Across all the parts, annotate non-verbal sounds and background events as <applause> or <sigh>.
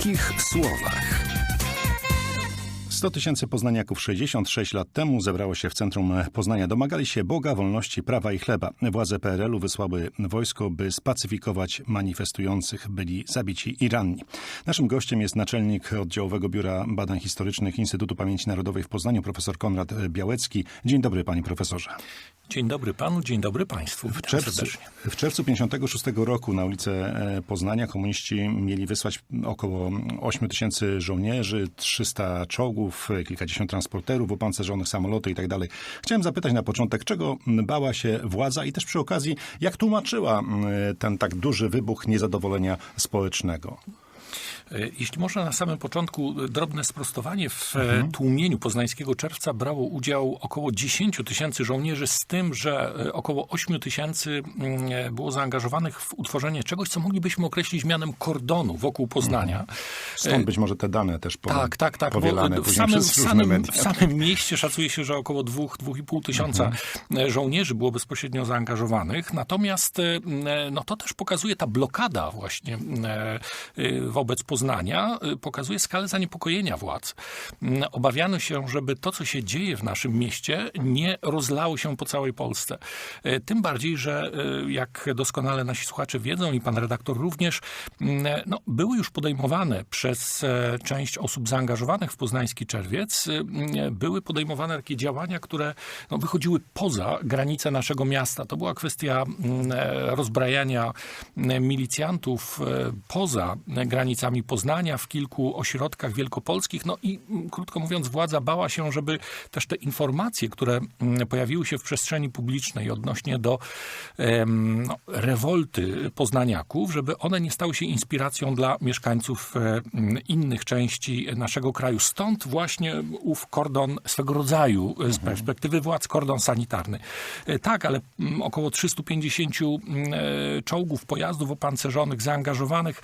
krótkich słowach. 100 tysięcy poznaniaków 66 lat temu zebrało się w centrum Poznania. Domagali się Boga, wolności, prawa i chleba. Władze PRL-u wysłały wojsko, by spacyfikować manifestujących. Byli zabici i ranni. Naszym gościem jest naczelnik Oddziałowego Biura Badań Historycznych Instytutu Pamięci Narodowej w Poznaniu, profesor Konrad Białecki. Dzień dobry, panie profesorze. Dzień dobry panu, dzień dobry państwu. W czerwcu, w czerwcu 56 roku na ulicę Poznania komuniści mieli wysłać około 8 tysięcy żołnierzy, 300 czołgów, kilkadziesiąt transporterów, opancerzonych samoloty i tak dalej. Chciałem zapytać na początek, czego bała się władza i też przy okazji, jak tłumaczyła ten tak duży wybuch niezadowolenia społecznego? Jeśli można na samym początku drobne sprostowanie, w mhm. tłumieniu poznańskiego czerwca brało udział około 10 tysięcy żołnierzy, z tym, że około 8 tysięcy było zaangażowanych w utworzenie czegoś, co moglibyśmy określić mianem kordonu wokół Poznania. Mhm. Stąd być może te dane też po, tak, tak, tak, powielane w samym, w, samym, w samym mieście szacuje się, że około 2-2,5 tysiąca mhm. żołnierzy było bezpośrednio zaangażowanych. Natomiast no, to też pokazuje ta blokada właśnie wobec Poznania y, pokazuje skalę zaniepokojenia władz. Mm, obawiano się, żeby to, co się dzieje w naszym mieście, nie rozlało się po całej Polsce. Y, tym bardziej, że y, jak doskonale nasi słuchacze wiedzą i pan redaktor również, mm, no, były już podejmowane przez e, część osób zaangażowanych w poznański czerwiec, mm, były podejmowane takie działania, które no, wychodziły poza granice naszego miasta. To była kwestia e, rozbrajania milicjantów e, poza granicami Poznania, w kilku ośrodkach wielkopolskich. No i mm, krótko mówiąc, władza bała się, żeby też te informacje, które mm, pojawiły się w przestrzeni publicznej odnośnie do no, rewolty poznaniaków, żeby one nie stały się inspiracją dla mieszkańców e, mm, innych części naszego kraju. Stąd właśnie ów kordon swego rodzaju z mhm. perspektywy władz kordon sanitarny. E, tak, ale około 350 e, czołgów, pojazdów opancerzonych, zaangażowanych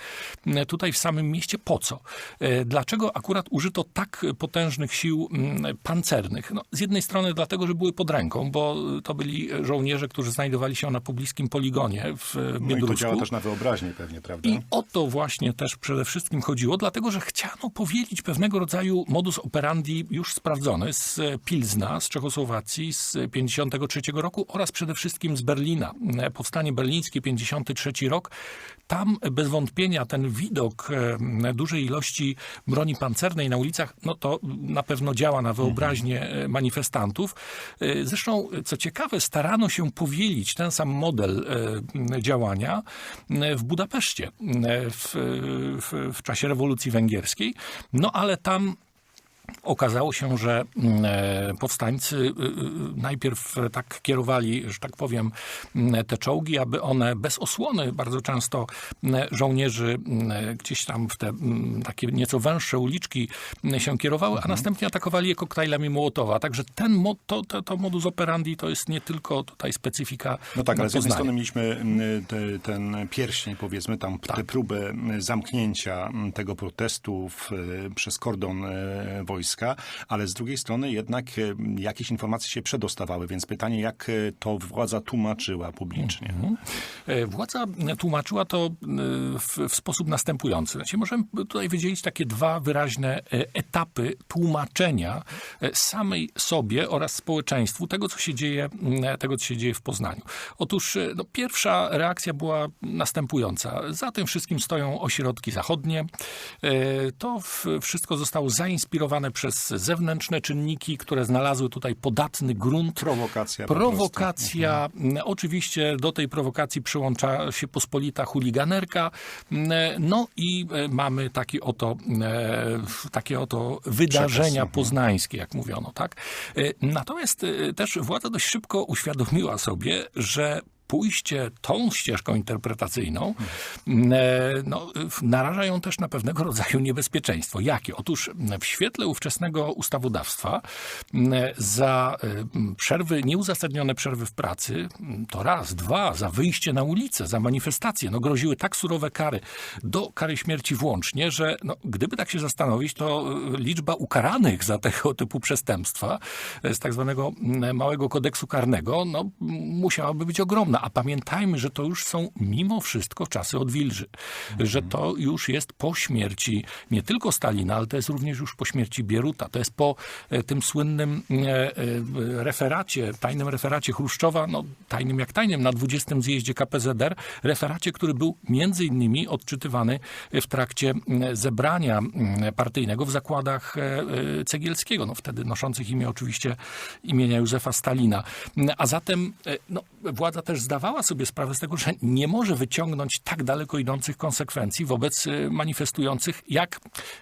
tutaj w samym mieście po co? E, dlaczego akurat użyto tak potężnych sił mm, pancernych? No, z jednej strony dlatego, że były pod ręką, bo to byli żołnierze, którzy znajdowali się na pobliskim poligonie w Biedrusku. No i to działa też na wyobraźnię pewnie, prawda? I o to właśnie też przede wszystkim chodziło, dlatego, że chciano powielić pewnego rodzaju modus operandi już sprawdzony z Pilzna, z Czechosłowacji z 53 roku oraz przede wszystkim z Berlina. Powstanie berlińskie 53 rok. Tam bez wątpienia ten widok dużej ilości broni pancernej na ulicach, no to na pewno działa na wyobraźnię mhm. manifestantów. E, zresztą, co ciekawe, starano się powielić ten sam model e, działania w Budapeszcie w, w, w czasie rewolucji węgierskiej. No ale tam Okazało się, że mm, e, powstańcy y, y, najpierw tak kierowali, że tak powiem, mm, te czołgi, aby one bez osłony bardzo często mm, żołnierzy gdzieś tam w te takie nieco węższe uliczki się kierowały, a mhm. następnie atakowali je koktajlami Mołotowa. Także ten, to, to, to modus operandi to jest nie tylko tutaj specyfika No tak, ale z jednej strony mieliśmy te, ten pierścień, powiedzmy, tam tak. tę próbę zamknięcia tego protestu w, przez kordon wojskowy wojska, ale z drugiej strony jednak e, jakieś informacje się przedostawały, więc pytanie, jak e, to władza tłumaczyła publicznie? Mhm. E, władza tłumaczyła to w, w sposób następujący. Znaczy, możemy tutaj wydzielić takie dwa wyraźne etapy tłumaczenia samej sobie oraz społeczeństwu tego, co się dzieje, tego, co się dzieje w Poznaniu. Otóż no, pierwsza reakcja była następująca. Za tym wszystkim stoją ośrodki zachodnie. To wszystko zostało zainspirowane przez zewnętrzne czynniki, które znalazły tutaj podatny grunt. Prowokacja. Prowokacja. Mhm. Oczywiście do tej prowokacji przyłącza się pospolita chuliganerka. No i e, mamy taki oto, e, takie oto wydarzenia mhm. poznańskie, jak mówiono, tak? E, natomiast też władza dość szybko uświadomiła sobie, że pójście tą ścieżką interpretacyjną e, no, naraża ją też na pewnego rodzaju niebezpieczeństwo. Jakie? Otóż w świetle ówczesnego ustawodawstwa za e, przerwy, nieuzasadnione przerwy w pracy, to raz, dwa, za wyjście na ulicę, za manifestacje, no groziły tak surowe kary, do kary śmierci włącznie, że no, gdyby tak się zastanowić, to e, liczba ukaranych za tego typu przestępstwa z tak zwanego małego kodeksu karnego, no, musiałaby być ogromna No a pamiętajmy, że to już są mimo wszystko czasy odwilży. Mhm. Że to już jest po śmierci nie tylko Stalina, ale to jest również już po śmierci Bieruta. To jest po e, tym słynnym e, e, referacie, tajnym referacie Chruszczowa, no tajnym jak tajnym, na 20. zjeździe KPZR, referacie, który był między innymi odczytywany w trakcie zebrania partyjnego w zakładach Cegielskiego, no wtedy noszących imię oczywiście imienia Józefa Stalina. A zatem no, władza też zdawała sobie sprawę z tego, że nie może wyciągnąć tak daleko idących konsekwencji wobec manifestujących, jak,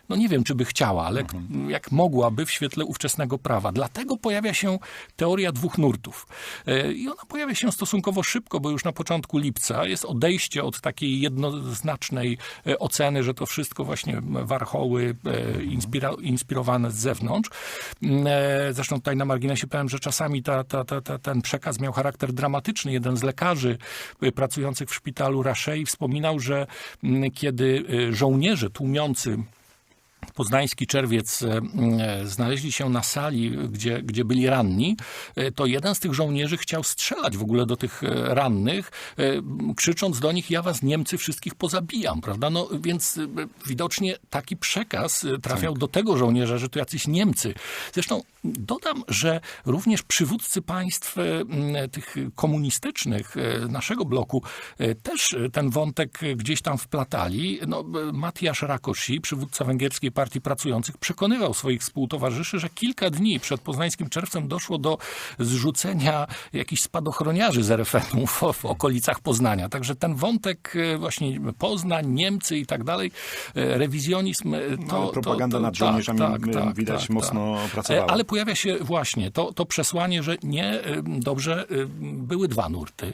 no nie wiem, czy by chciała, ale mhm. jak mogłaby w świetle ówczesnego prawa. Dlatego pojawia się teoria dwóch nurtów. E, I ona pojawia się stosunkowo szybko, bo już na początku lipca jest odejście od takiej jednoznacznej e, oceny, że to wszystko właśnie warchoły e, inspira inspirowane z zewnątrz. Zresztą tutaj na marginesie powiem, że czasami ta, ta, ta, ten przekaz miał charakter dramatyczny. Jeden z lekarzy pracujących w szpitalu Raszei wspominał, że mm, kiedy żołnierze tłumiący poznański czerwiec e, e, znaleźli się na sali, gdzie, gdzie byli ranni, e, to jeden z tych żołnierzy chciał strzelać w ogóle do tych rannych, krzycząc do nich, ja was Niemcy wszystkich pozabijam, prawda? No więc widocznie taki przekaz trafiał tak. do tego żołnierza, że to jacyś Niemcy. Zresztą dodam, że również przywódcy państw tych komunistycznych naszego bloku też ten wątek gdzieś tam wplatali. No, Matiasz Rakosi, przywódca węgierskiej Partii Pracujących przekonywał swoich współtowarzyszy, że kilka dni przed poznańskim czerwcem doszło do zrzucenia jakichś spadochroniarzy z RFN-u w, w okolicach Poznania. Także ten wątek e, właśnie Poznań, Niemcy i tak dalej, e, rewizjonizm... E, to, no, propaganda to, to, nad żołnierzami tak, tak, widać tak, mocno tak. pracowała. Ale pojawia się właśnie to, to przesłanie, że nie dobrze były dwa nurty.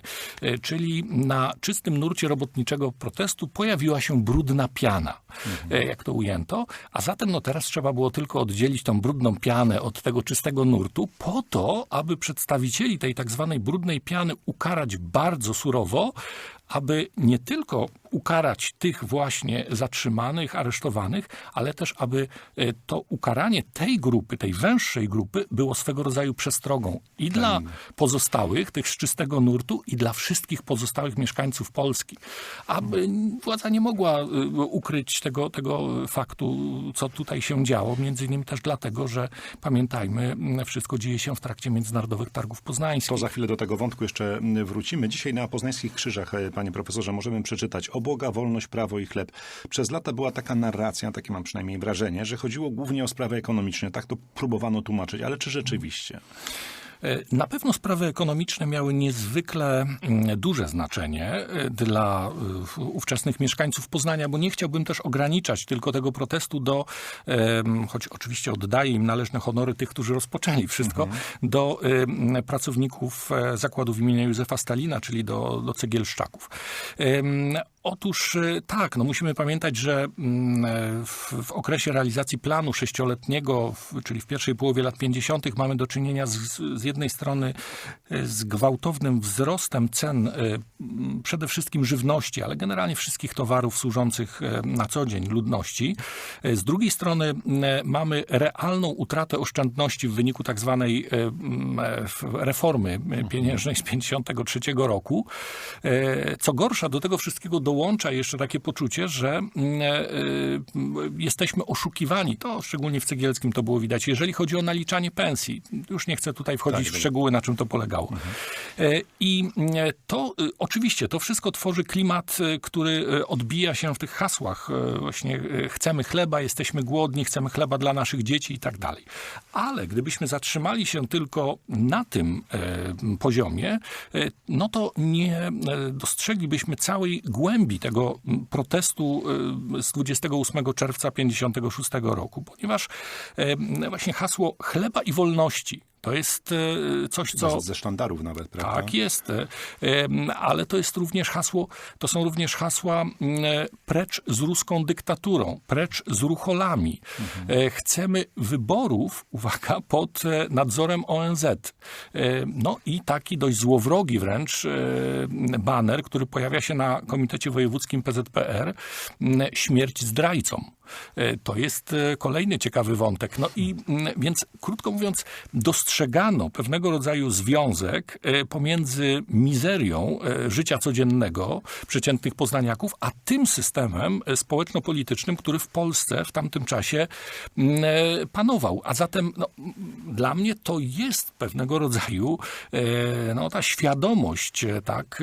Czyli na czystym nurcie robotniczego protestu pojawiła się brudna piana, mhm. jak to ujęto, a zatem no teraz trzeba było tylko oddzielić tą brudną pianę od tego czystego nurtu, po to, aby przedstawicieli tej tak zwanej brudnej piany ukarać bardzo surowo, aby nie tylko ukarać tych właśnie zatrzymanych, aresztowanych, ale też aby e, to ukaranie tej grupy, tej węższej grupy było swego rodzaju przestrogą i dla pozostałych, tych z czystego nurtu, i dla wszystkich pozostałych mieszkańców Polski. Aby władza nie mogła e, ukryć tego, tego faktu, co tutaj się działo, między innymi też dlatego, że pamiętajmy, wszystko dzieje się w trakcie międzynarodowych targów poznańskich. To za chwilę do tego wątku jeszcze wrócimy. Dzisiaj na poznańskich krzyżach, e, panie profesorze, możemy przeczytać o Boga, wolność, prawo i chleb. Przez lata była taka narracja, takie mam przynajmniej wrażenie, że chodziło głównie o sprawy ekonomiczne. Tak to próbowano tłumaczyć, ale czy rzeczywiście? E, na pewno sprawy ekonomiczne miały niezwykle mm, duże znaczenie e, dla e, ówczesnych mieszkańców Poznania, bo nie chciałbym też ograniczać tylko tego protestu do, choć oczywiście oddaję im należne honory tych, którzy rozpoczęli wszystko, mhm. do pracowników zakładów imienia Józefa Stalina, czyli do, do cegielszczaków. Otóż tak, no musimy pamiętać, że mm, w, w, okresie realizacji planu sześcioletniego, czyli w pierwszej połowie lat 50., mamy do czynienia z, z jednej strony e, z gwałtownym wzrostem cen e, przede wszystkim żywności, ale generalnie wszystkich towarów służących e, na co dzień ludności. Z drugiej strony mamy realną utratę oszczędności w wyniku tak zwanej reformy pieniężnej z 53 roku. Co gorsza, do tego wszystkiego dołącza jeszcze takie poczucie, że jesteśmy oszukiwani. To szczególnie w Cegielskim to było widać. Jeżeli chodzi o naliczanie pensji, już nie chcę tutaj wchodzić tak, w szczegóły, na czym to polegało. Mhm. I e, to oczywiście, to wszystko tworzy klimat, który odbija się w tych hasłach. Właśnie chcemy chleba, jesteśmy głodni, chcemy chleba dla naszych dzieci i tak dalej. Ale gdybyśmy zatrzymali się tylko na tym poziomie, no to nie dostrzeglibyśmy całej głębi tego protestu z 28 czerwca 56 roku, ponieważ właśnie hasło chleba i wolności to jest e, coś, co... Ze sztandarów nawet, prawda? Tak jest, e, ale to jest również hasło, to są również hasła precz z ruską dyktaturą, precz z rucholami. Mhm. Chcemy wyborów, uwaga, pod nadzorem ONZ. No i taki dość złowrogi wręcz baner, który pojawia się na Komitecie Wojewódzkim PZPR, śmierć zdrajcom. To jest kolejny ciekawy wątek. No i mm, więc, krótko mówiąc, dostrzegano pewnego rodzaju związek pomiędzy mizerią życia codziennego przeciętnych poznaniaków, a tym systemem społeczno-politycznym, który w Polsce w tamtym czasie mm, panował. A zatem no, dla mnie to jest pewnego rodzaju no, ta świadomość tak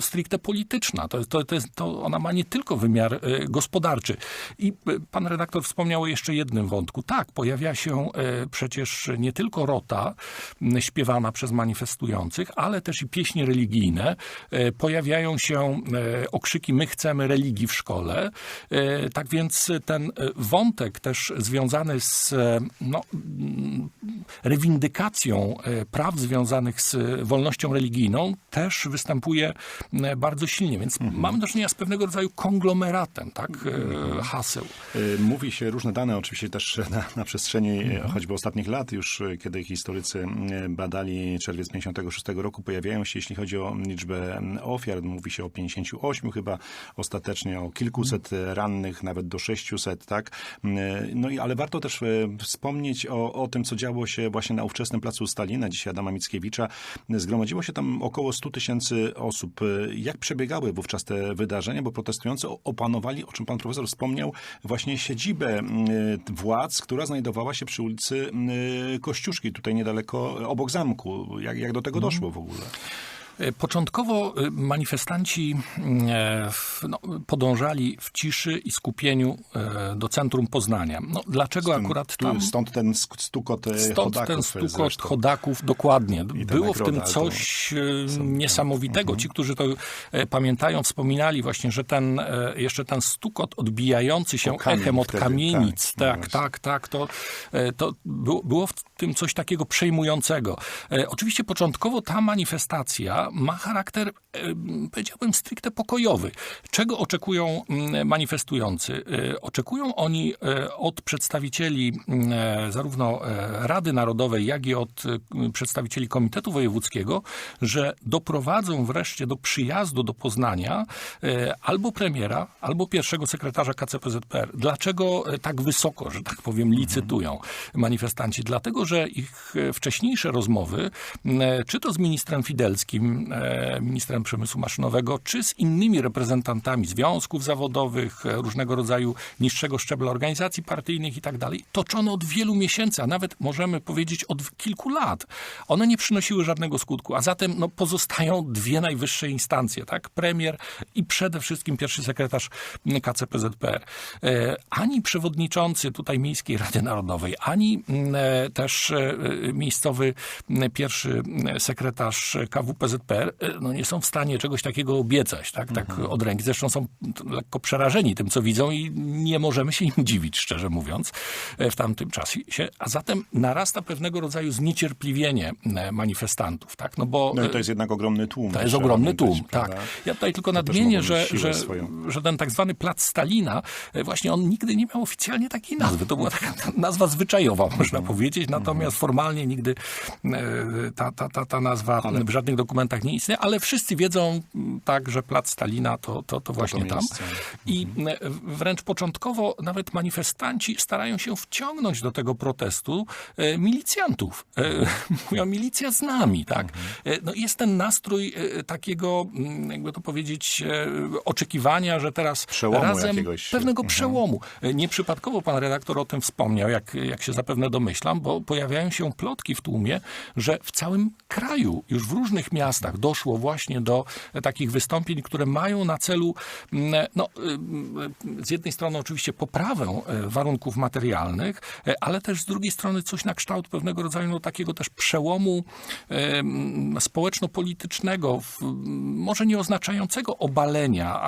stricte polityczna. To, to, to, jest, to ona ma nie tylko wymiar e, gospodarczy. I e, pan redaktor wspomniał o jeszcze jednym wątku. Tak, pojawia się e, przecież nie tylko rota śpiewana przez manifestujących, ale też i pieśni religijne. Pojawiają się okrzyki my chcemy religii w szkole. Tak więc ten wątek też związany z no, rewindykacją praw związanych z wolnością religijną też występuje bardzo silnie. Więc mhm. mamy do czynienia z pewnego rodzaju konglomeratem tak, mhm. haseł. E, mówi się różne dane, oczywiście też na, na przestrzeni e, mhm. choćby ostatnich lat, już kiedy historycy badali czerwiec 56 roku, pojawiają się, jeśli chodzi o liczbę ofiar, mówi się o 58 chyba, ostatecznie o kilkuset rannych, nawet do 600, tak? No i ale warto też wspomnieć o, o tym, co działo się właśnie na ówczesnym placu Stalina, dzisiaj Adama Mickiewicza. Zgromadziło się tam około 100 tysięcy osób. Jak przebiegały wówczas te wydarzenia, bo protestujący opanowali, o czym pan profesor wspomniał, właśnie siedzibę władz, która znajdowała się przy ulicy Kościuszki, tutaj niedaleko, obok zamku. Jak, jak do tego mhm. doszło w ogóle? Początkowo y, manifestanci e, no, podążali w ciszy i skupieniu e, do centrum Poznania. No, dlaczego stąd, akurat tam? Stąd ten stukot e, stąd chodaków. ten stukot zresztą. chodaków, dokładnie. Było w tym coś niesamowitego. Mhm. Ci, którzy to pamiętają, wspominali właśnie, że ten, jeszcze ten stukot odbijający się echem od wtedy, kamienic, tak, tak, tak, tak, to, to było, było w tym coś takiego przejmującego. Oczywiście początkowo ta manifestacja ma charakter, e, powiedziałbym, stricte pokojowy. Czego oczekują mm, manifestujący? E, oczekują oni e, od przedstawicieli mm, zarówno Rady Narodowej, jak i od przedstawicieli Komitetu Wojewódzkiego, że doprowadzą wreszcie do przyjazdu do Poznania albo premiera, albo pierwszego sekretarza KCPZPR. Dlaczego tak wysoko, że tak powiem, licytują manifestanci? Dlatego, że ich wcześniejsze rozmowy, czy to z ministrem Fidelskim, E, ministrem przemysłu maszynowego, czy z innymi reprezentantami związków zawodowych, e, różnego rodzaju niższego szczebla organizacji partyjnych i tak dalej, toczono od wielu miesięcy, a nawet możemy powiedzieć od kilku lat. One nie przynosiły żadnego skutku, a zatem no, pozostają dwie najwyższe instancje, tak? Premier i przede wszystkim pierwszy sekretarz KCPZPR. E, ani przewodniczący tutaj Miejskiej Rady Narodowej, ani też miejscowy pierwszy sekretarz KWPZPR PZPR e, no nie są w stanie czegoś takiego obiecać, tak, tak mhm. od ręki. Zresztą są lekko przerażeni tym, co widzą i nie możemy się im dziwić, szczerze mówiąc, e, w tamtym czasie. A zatem narasta pewnego rodzaju zniecierpliwienie e, manifestantów, tak, no bo... No i to jest jednak ogromny tłum. To jest ogromny tłum, tak. Ja tutaj tylko to nadmienię, że, że, że ten tak zwany plac Stalina, właśnie on nigdy nie miał oficjalnie takiej nazwy. To była taka <laughs> nazwa zwyczajowa, można powiedzieć, natomiast formalnie nigdy ta, ta, ta, ta nazwa Ale... w żadnych dokumentach nie istnieje, ale wszyscy wiedzą mm, tak, że plac Stalina to, to, to właśnie to tam. I mhm. wręcz początkowo nawet manifestanci starają się wciągnąć do tego protestu e, milicjantów. E, <laughs> mówią, milicja z nami, tak. Mhm. E, no jest ten nastrój takiego, mm, jakby to powiedzieć, oczekiwania, że teraz przełomu razem jakiegoś. pewnego mhm. przełomu. Nieprzypadkowo pan redaktor o tym wspomniał, jak, jak się zapewne domyślam, bo pojawiają się plotki w tłumie, że w całym kraju, już w różnych miastach, doszło właśnie do takich wystąpień, które mają na celu mm, no, y, z jednej strony oczywiście poprawę e, warunków materialnych, e, ale też z drugiej strony coś na kształt pewnego rodzaju no, takiego też przełomu społeczno-politycznego, może nie oznaczającego obalenia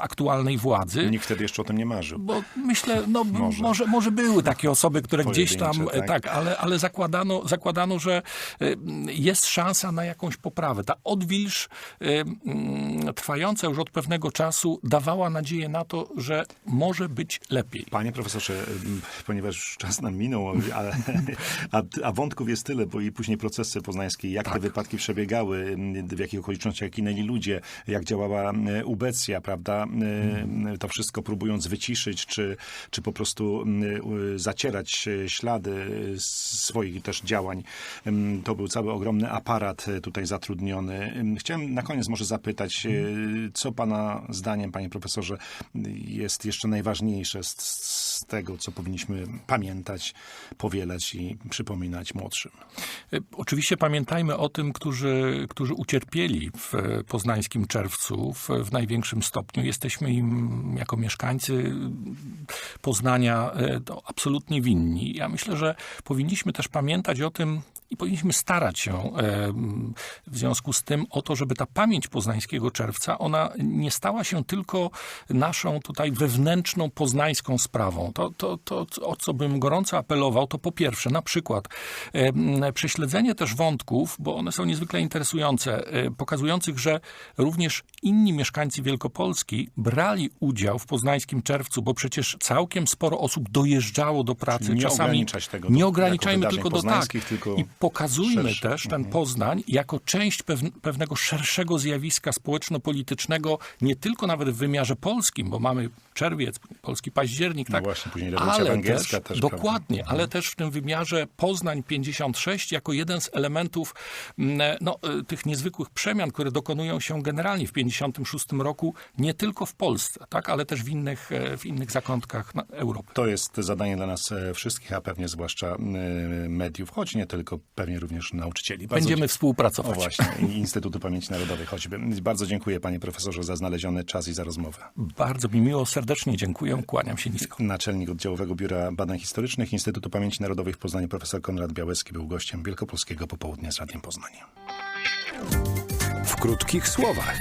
aktualnej władzy. Nikt wtedy jeszcze o tym nie marzył. Bo myślę, no może, może, może były takie osoby, które gdzieś tam, tak, tak ale, ale zakładano, zakładano, że jest szansa na jakąś jakąś poprawę. Ta odwilż y, mm, trwająca już od pewnego czasu dawała nadzieję na to, że może być lepiej. Panie profesorze, m, ponieważ już czas nam minął, ale, a, a wątków jest tyle, bo i później procesy poznańskie, jak te wypadki przebiegały, m, w jakich okolicznościach ginęli ludzie, jak działała ubecja, prawda? To wszystko próbując wyciszyć, czy, czy po prostu y, zacierać ślady swoich też działań. To był cały ogromny aparat e, tutaj zatrudniony. Chciałem na koniec może zapytać, e, co pana zdaniem, panie profesorze, jest jeszcze najważniejsze z, z tego, co powinniśmy pamiętać, powielać i przypominać młodszym? Y, Oczywiście pamiętajmy o tym, którzy, którzy ucierpieli w e, poznańskim czerwcu w, w największym stopniu. Jesteśmy im jako mieszkańcy Poznania e, absolutnie winni. Ja myślę, że powinniśmy też pamiętać o tym i powinniśmy starać się e, w związku z tym o to, żeby ta pamięć poznańskiego czerwca, ona nie stała się tylko naszą tutaj wewnętrzną poznańską sprawą. To, to, to o co bym gorąco apelował, to po pierwsze, na przykład e, prześledzenie też wątków, bo one są niezwykle interesujące, e, pokazujących, że również inni mieszkańcy Wielkopolski brali udział w poznańskim czerwcu, bo przecież całkiem sporo osób dojeżdżało do pracy. Czyli nie Czasami ograniczać tego nie ograniczajmy tylko do tak. tylko I pokazujmy szersze. też ten Poznań jako część pewn- pewnego szerszego zjawiska społeczno-politycznego, nie tylko nawet w wymiarze polskim, bo mamy czerwiec, polski październik, No tak? właśnie, później rewolucja ale węgierska też, też, prawda? dokładnie, ale też w tym wymiarze Poznań 56 jako jeden z elementów no, y, tych niezwykłych przemian, które dokonują się generalnie w 56 roku, nie tylko w Polsce, tak? ale też w innych, e, w innych zakątkach na- Europy. To jest zadanie dla nas e, wszystkich, a pewnie zwłaszcza e, mediów, choć nie tylko, pewnie również nauczycieli. Bardzo Będziemy dzie- O współpracować. właśnie, Instytutu Pamięci Narodowej choćby. Bardzo dziękuję panie profesorze za znaleziony czas i za rozmowę. Bardzo mi miło, serdecznie dziękuję, kłaniam się nisko. Naczelnik Oddziałowego Biura Badań Historycznych Instytutu Pamięci Narodowej w Poznaniu profesor Konrad Białecki był gościem Wielkopolskiego Popołudnia z Radiem Poznań. W krótkich słowach.